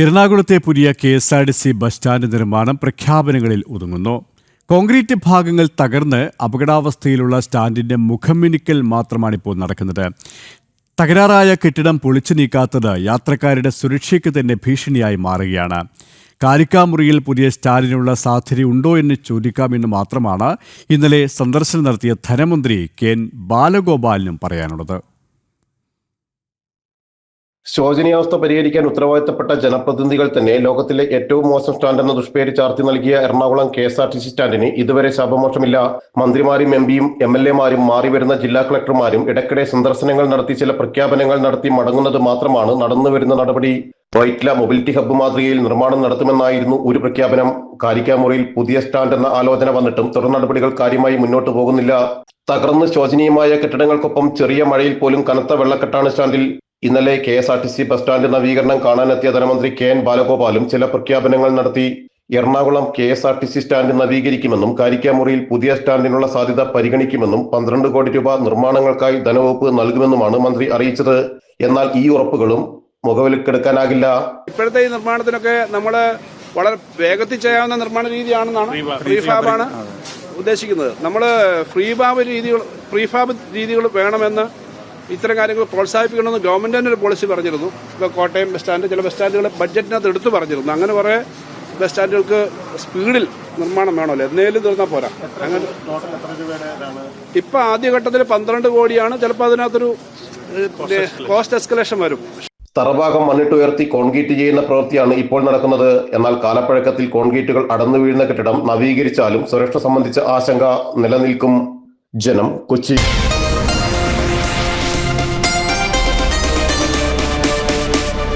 എറണാകുളത്തെ പുതിയ K S R T C bus stand നിർമ്മാണം പ്രഖ്യാപനങ്ങളിൽ ഒതുങ്ങുന്നു. കോൺക്രീറ്റ് ഭാഗങ്ങൾ തകർന്ന് അപകടാവസ്ഥയിലുള്ള സ്റ്റാൻഡിന്റെ മുഖമിനുക്കൽ മാത്രമാണിപ്പോൾ നടക്കുന്നത്. തകരാറായ കെട്ടിടം പൊളിച്ചു നീക്കാത്തത് യാത്രക്കാരുടെ സുരക്ഷയ്ക്ക് തന്നെ ഭീഷണിയായി മാറുകയാണ്. കാരിക്കാമുറിയിൽ പുതിയ സ്റ്റാൻഡിനുള്ള സാധ്യതയുണ്ടോ എന്ന് ചോദിക്കാമെന്ന് മാത്രമാണ് ഇന്നലെ സന്ദർശനം നടത്തിയ ധനമന്ത്രി കെ എൻ ബാലഗോപാലിനും പറയാനുള്ളത്. ശോചനീയാവസ്ഥ പരിഹരിക്കാൻ ഉത്തരവാദിത്തപ്പെട്ട ജനപ്രതിനിധികൾ തന്നെ ലോകത്തിലെ ഏറ്റവും മോശം സ്റ്റാൻഡ് എന്ന ദുഷ്പേര് ചാർത്തി നൽകിയ Ernakulam K S R T C സ്റ്റാൻഡിന് ഇതുവരെ ശാപമോക്ഷമില്ല മന്ത്രിമാരും എം പിയും എം എൽ എമാരും മാറി വരുന്ന ജില്ലാ കളക്ടർമാരും ഇടയ്ക്കിടെ സന്ദർശനങ്ങൾ നടത്തി ചില പ്രഖ്യാപനങ്ങൾ നടത്തി മടങ്ങുന്നത് മാത്രമാണ് നടന്നുവരുന്ന നടപടി. വൈറ്റ്ല മൊബിലിറ്റി ഹബ്ബ് മാതൃകയിൽ നിർമ്മാണം നടത്തുമെന്നായിരുന്നു ഒരു പ്രഖ്യാപനം. കാരിക്കാമുറിയിൽ പുതിയ സ്റ്റാൻഡ് എന്ന ആലോചന വന്നിട്ടും തുടർ നടപടികൾ കാര്യമായി മുന്നോട്ട് പോകുന്നില്ല. തകർന്ന് ശോചനീയമായ കെട്ടിടങ്ങൾക്കൊപ്പം ചെറിയ മഴയിൽ പോലും കനത്ത വെള്ളക്കെട്ടാണ് സ്റ്റാൻഡിൽ. ഇന്നലെ K S R T C bus stand നവീകരണം കാണാനെത്തിയ ധനമന്ത്രി കെ എൻ ബാലഗോപാലും ചില പ്രഖ്യാപനങ്ങൾ നടത്തി. Ernakulam K S R T C stand നവീകരിക്കുമെന്നും കാരിക്കാമുറിയിൽ പുതിയ സ്റ്റാൻഡിനുള്ള സാധ്യത പരിഗണിക്കുമെന്നും പന്ത്രണ്ട് കോടി രൂപ നിർമ്മാണങ്ങൾക്കായി ധനവകുപ്പ് നൽകുമെന്നുമാണ് മന്ത്രി അറിയിച്ചത്. എന്നാൽ ഈ ഉറപ്പുകളും മുഖവിലക്കെടുക്കാനാകില്ല. ഇപ്പോഴത്തെ ഈ നിർമ്മാണത്തിനൊക്കെ നമ്മൾ വളരെ വേഗത്തിൽ ചെയ്യാവുന്ന നിർമ്മാണ രീതിയാണെന്നാണ് പ്രീഫാബാണ് ഉദ്ദേശിക്കുന്നത്. നമ്മൾ ഫ്രീഫാബ് രീതികൾ പ്രീഫാബ് രീതികൾ വേണമെന്ന് ഇത്തരം കാര്യങ്ങൾ പ്രോത്സാഹിപ്പിക്കണമെന്ന് ഗവൺമെന്റ് തന്നെ ഒരു പോളിസി പറഞ്ഞിരുന്നു. ഇപ്പോൾ കോട്ടയം ബസ് സ്റ്റാൻഡ് ചില ബസ് സ്റ്റാൻഡുകൾ ബഡ്ജറ്റിനകത്ത് എടുത്തു പറഞ്ഞിരുന്നു. അങ്ങനെ കുറേ ബസ് സ്റ്റാൻഡുകൾക്ക് സ്പീഡിൽ നിർമ്മാണം വേണമല്ലോ. എന്നേലും തീർന്നാൽ പോരാ. അങ്ങനെ ഇപ്പൊ ആദ്യഘട്ടത്തിൽ പന്ത്രണ്ട് കോടിയാണ്. ചിലപ്പോൾ അതിനകത്തൊരു കോസ്റ്റ് എസ്കലേഷൻ വരും. തറഭാഗം മണ്ണിട്ടുയർത്തി കോൺക്രീറ്റ് ചെയ്യുന്ന പ്രവൃത്തിയാണ് ഇപ്പോൾ നടക്കുന്നത്. എന്നാൽ കാലപ്പഴക്കത്തിൽ കോൺക്രീറ്റുകൾ അടന്നു വീഴുന്ന കെട്ടിടം നവീകരിച്ചാലും സുരക്ഷ സംബന്ധിച്ച ആശങ്ക നിലനിൽക്കും. ജനം കൊച്ചി